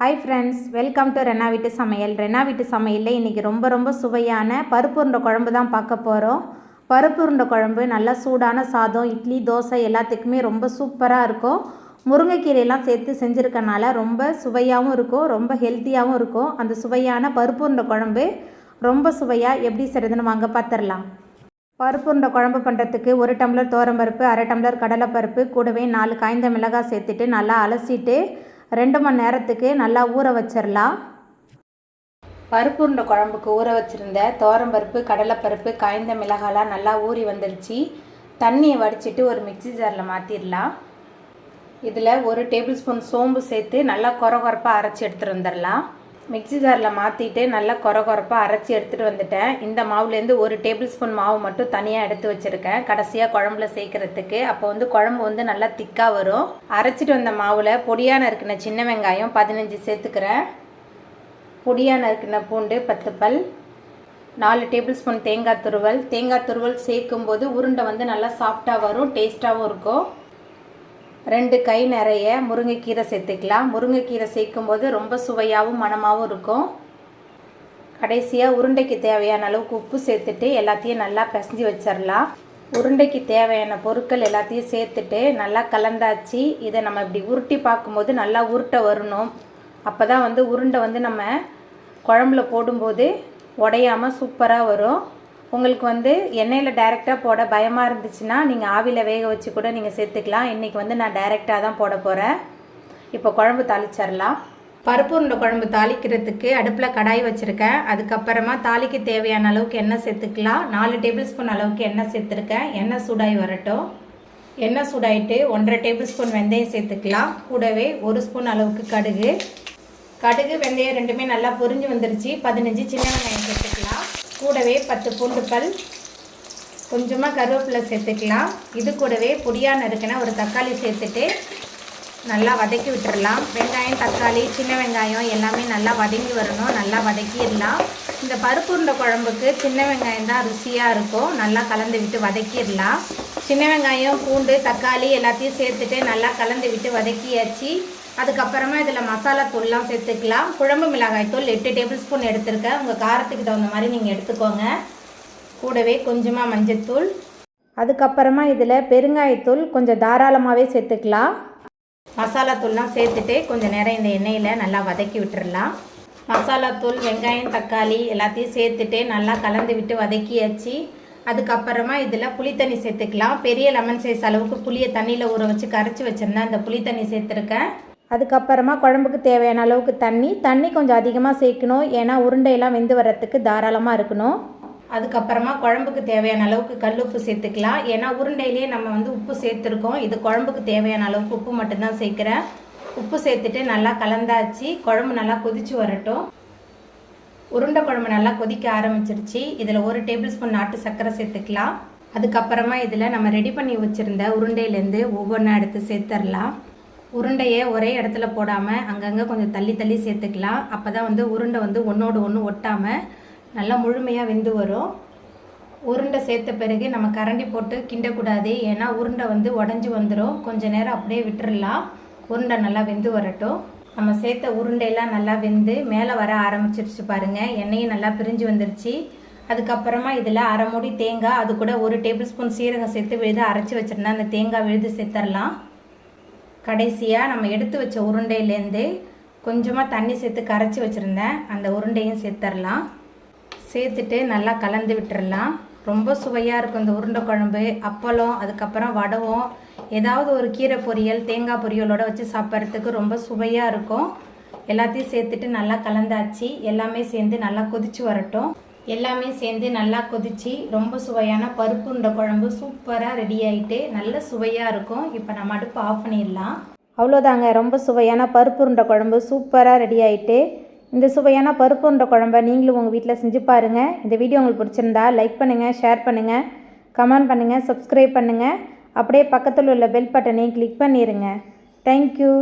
Hi friends welcome to Rena வீட்டு சமையல் ரெனா வீட்டு சமையலில் இன்றைக்கி ரொம்ப ரொம்ப சுவையான பருப்பு உருண்டை குழம்பு தான் பார்க்க போகிறோம் பருப்பு உருண்டை குழம்பு நல்லா சூடான சாதம் இட்லி தோசை எல்லாத்துக்குமே ரொம்ப சூப்பராக இருக்கும். முருங்கைக்கீரையெல்லாம் சேர்த்து செஞ்சுருக்கனால ரொம்ப சுவையாகவும் இருக்கும் ரொம்ப ஹெல்த்தியாகவும் இருக்கும். அந்த சுவையான பருப்பு உருண்டை குழம்பு ரொம்ப சுவையாக எப்படி செய்கிறதுன்னு வாங்க பார்த்துடலாம் பருப்பு உருண்டை குழம்பு பண்ணுறதுக்கு ஒரு டம்ளர் பருப்பு அரை டம்ளர் கடலைப்பருப்பு கூடவே நாலு காய்ந்த மிளகாய் சேர்த்துட்டு நல்லா அலசிட்டு ரெண்டு மணி நேரத்துக்கு நல்லா ஊற வச்சிடலாம் பருப்பு உருண்டை குழம்புக்கு ஊற வச்சுருந்த பருப்பு கடலைப்பருப்பு காய்ந்த மிளகாலாம் நல்லா ஊறி வந்துடுச்சு தண்ணியை வடிச்சிட்டு ஒரு மிக்சி ஜாரில் மாற்றிடலாம் இதில் ஒரு டேபிள் ஸ்பூன் சோம்பு சேர்த்து நல்லா குறை குறப்பாக அரைச்சி எடுத்துகிட்டு வந்துடலாம் மிக்சி ஜாரில் மாற்றிட்டு நல்லா கொர குறப்பாக அரைச்சி எடுத்துகிட்டு வந்துட்டேன். இந்த மாவுலேருந்து ஒரு டேபிள் ஸ்பூன் மாவு மட்டும் தனியாக எடுத்து வச்சுருக்கேன். கடைசியாக குழம்புல சேர்க்குறதுக்கு. அப்போ வந்து குழம்பு வந்து நல்லா திக்காக வரும். அரைச்சிட்டு வந்த மாவில் பொடியான இருக்கிற சின்ன வெங்காயம் பதினஞ்சு சேர்த்துக்கிறேன். பொடியான இருக்கிற பூண்டு பத்து பல். நாலு டேபிள் ஸ்பூன் தேங்காய் துருவல். தேங்காய் துருவல் சேர்க்கும்போது உருண்டை வந்து நல்லா சாஃப்டாக வரும் டேஸ்ட்டாகவும் இருக்கும். ரெண்டு கை நிறைய முருங்கைக்கீரை சேர்த்துக்கலாம். முருங்கைக்கீரை சேர்க்கும் போது ரொம்ப சுவையாகவும் மணமாகவும் இருக்கும். கடைசியாக உருண்டைக்கு தேவையான அளவுக்கு உப்பு சேர்த்துட்டு எல்லாத்தையும் நல்லா பிசைஞ்சு வச்சிடலாம் உருண்டைக்கு தேவையான பொருட்கள் எல்லாத்தையும் சேர்த்துட்டு நல்லா கலந்தாச்சு. இதை நம்ம இப்படி உருட்டி பார்க்கும்போது நல்லா உருட்டை வரணும். அப்போ தான் வந்து உருண்டை வந்து நம்ம குழம்புல போடும்போது உடையாமல் சூப்பராக வரும். உங்களுக்கு வந்து எண்ணெயில் டைரெக்டாக போட பயமாக இருந்துச்சுன்னா நீங்கள் ஆவியில் வேக வச்சு கூட நீங்கள் சேர்த்துக்கலாம். இன்றைக்கி வந்து நான் டைரெக்டாக தான் போட போகிறேன் இப்போ குழம்பு தாளிச்சிடலாம். பருப்பு உருண்டை குழம்பு தாளிக்கிறதுக்கு அடுப்பில் கடாய் வச்சுருக்கேன். அதுக்கப்புறமா தாளிக்கு தேவையான அளவுக்கு எண்ணெய் சேர்த்துக்கலாம். நாலு டேபிள் ஸ்பூன் அளவுக்கு எண்ணெய் சேர்த்துருக்கேன். எண்ணெய் சூடாகி வரட்டும். எண்ணெய் சூடாயிட்டு ஒன்றரை டேபிள் ஸ்பூன் வெந்தயம் சேர்த்துக்கலாம். கூடவே ஒரு ஸ்பூன் அளவுக்கு கடுகு. கடுகு வெந்தயம் ரெண்டுமே நல்லா பொரிஞ்சு வந்துருச்சு. பதினஞ்சு சின்ன வெங்காயம் சேர்த்துக்கலாம். கூடவே பத்து பூண்டு பல் கொஞ்சமாக கருவேப்பிலை சேர்த்துக்கலாம். இது கூடவே பொடியாக நறுக்கின ஒரு தக்காளி சேர்த்துட்டு நல்லா வதக்கி விட்டுடலாம் வெங்காயம் தக்காளி சின்ன வெங்காயம் எல்லாமே நல்லா வதங்கி வரணும். நல்லா வதக்கிடலாம். இந்த பருப்பு உருண்டை குழம்புக்கு சின்ன வெங்காயம் தான் ருசியாக இருக்கும். நல்லா கலந்து விட்டு வதக்கிடலாம். சின்ன வெங்காயம் பூண்டு தக்காளி எல்லாத்தையும் சேர்த்துட்டு நல்லா கலந்து விட்டு வதக்கியாச்சு. அதுக்கப்புறமா இதில் மசாலா தூள்லாம் சேர்த்துக்கலாம். குழம்பு மிளகாய் தூள் எட்டு டேபிள் ஸ்பூன் எடுத்திருக்கேன். உங்கள் காரத்துக்கு தகுந்த மாதிரி நீங்கள் எடுத்துக்கோங்க. கூடவே கொஞ்சமாக மஞ்சத்தூள். அதுக்கப்புறமா இதில் பெருங்காயத்தூள் கொஞ்சம் தாராளமாகவே சேர்த்துக்கலாம். மசாலா தூள்லாம் சேர்த்துட்டு கொஞ்சம் நேரம் இந்த எண்ணெயில் நல்லா வதக்கி விட்டுடலாம் மசாலா தூள் வெங்காயம் தக்காளி எல்லாத்தையும் சேர்த்துட்டு நல்லா கலந்து விட்டு வதக்கியாச்சு. அதுக்கப்புறமா இதில் புளி தண்ணி சேர்த்துக்கலாம். பெரிய லெமன் சைஸ் அளவுக்கு புளியை தண்ணியில் ஊற வச்சு கரைச்சி வச்சுருந்தேன். அந்த புளி தண்ணி சேர்த்துருக்கேன். அதுக்கப்புறமா குழம்புக்கு தேவையான அளவுக்கு தண்ணி தண்ணி கொஞ்சம் அதிகமாக சேர்க்கணும். ஏன்னா உருண்டையெல்லாம் வெந்து வர்றதுக்கு தாராளமாக இருக்கணும். அதுக்கப்புறமா குழம்புக்கு தேவையான அளவுக்கு கல் உப்பு சேர்த்துக்கலாம். ஏன்னா உருண்டையிலேயே நம்ம வந்து உப்பு சேர்த்துருக்கோம். இது குழம்புக்கு தேவையான அளவுக்கு உப்பு மட்டும்தான் சேர்க்குறேன். உப்பு சேர்த்துட்டு நல்லா கலந்தாச்சு. குழம்பு நல்லா கொதிச்சு வரட்டும். உருண்டை குழம்பு நல்லா கொதிக்க ஆரம்பிச்சிருச்சு. இதில் ஒரு டேபிள் ஸ்பூன் நாட்டு சர்க்கரை சேர்த்துக்கலாம். அதுக்கப்புறமா இதில் நம்ம ரெடி பண்ணி வச்சுருந்த உருண்டையிலேருந்து ஒவ்வொன்றா எடுத்து சேர்த்துடலாம் உருண்டையை ஒரே இடத்துல போடாமல் அங்கங்கே கொஞ்சம் தள்ளி தள்ளி சேர்த்துக்கலாம். அப்போ தான் வந்து உருண்டை வந்து ஒன்றோடு ஒன்று ஒட்டாமல் நல்லா முழுமையாக வெந்து வரும். உருண்டை சேர்த்த பிறகு நம்ம கரண்டி போட்டு கிண்டக்கூடாது. ஏன்னா உருண்டை வந்து உடஞ்சி வந்துடும் கொஞ்சம் நேரம் அப்படியே விட்டுடலாம் உருண்டை நல்லா வெந்து வரட்டும். நம்ம சேர்த்த உருண்டையெல்லாம் நல்லா வெந்து மேலே வர ஆரம்பிச்சிருச்சு பாருங்கள் எண்ணெயும் நல்லா பிரிஞ்சு வந்துருச்சு. அதுக்கப்புறமா இதில் அரை மூடி தேங்காய் அது கூட ஒரு டேபிள் ஸ்பூன் சீரகம் சேர்த்து விழுது அரைச்சி வச்சிருந்தா அந்த தேங்காய் விழுது சேர்த்துடலாம் கடைசியாக நம்ம எடுத்து வச்ச உருண்டையிலேருந்து கொஞ்சமாக தண்ணி சேர்த்து கரைச்சி வச்சுருந்தேன் அந்த உருண்டையும் சேர்த்துடலாம் சேர்த்துட்டு நல்லா கலந்து விட்டுறலாம் ரொம்ப சுவையாக இருக்கும் இந்த உருண்டை குழம்பு. அப்பளம் அதுக்கப்புறம் வடவும் ஏதாவது ஒரு கீரை பொரியல் தேங்காய் பொரியலோடு வச்சு சாப்பிட்றதுக்கு ரொம்ப சுவையாக இருக்கும். எல்லாத்தையும் சேர்த்துட்டு நல்லா கலந்தாச்சு. எல்லாமே சேர்ந்து நல்லா கொதிச்சு வரட்டும். எல்லாமே சேர்ந்து நல்லா கொதித்து ரொம்ப சுவையான பருப்பு உருண்டை குழம்பு சூப்பராக ரெடி ஆகிட்டு நல்ல சுவையாக இருக்கும். இப்போ நம்ம அடுப்பு ஆஃப் பண்ணிடலாம். அவ்வளோதாங்க ரொம்ப சுவையான பருப்பு உருண்டை குழம்பு சூப்பராக ரெடி ஆகிட்டு இந்த சுவையான பருப்பு உருண்டை குழம்பை நீங்களும் உங்கள் வீட்டில் செஞ்சு பாருங்கள் இந்த வீடியோ உங்களுக்கு பிடிச்சிருந்தா லைக் பண்ணுங்கள் ஷேர் பண்ணுங்கள் கமெண்ட் பண்ணுங்கள் சப்ஸ்கிரைப் பண்ணுங்கள் அப்படியே பக்கத்தில் உள்ள பெல் பட்டனையும் கிளிக் பண்ணிடுங்க தேங்க்யூ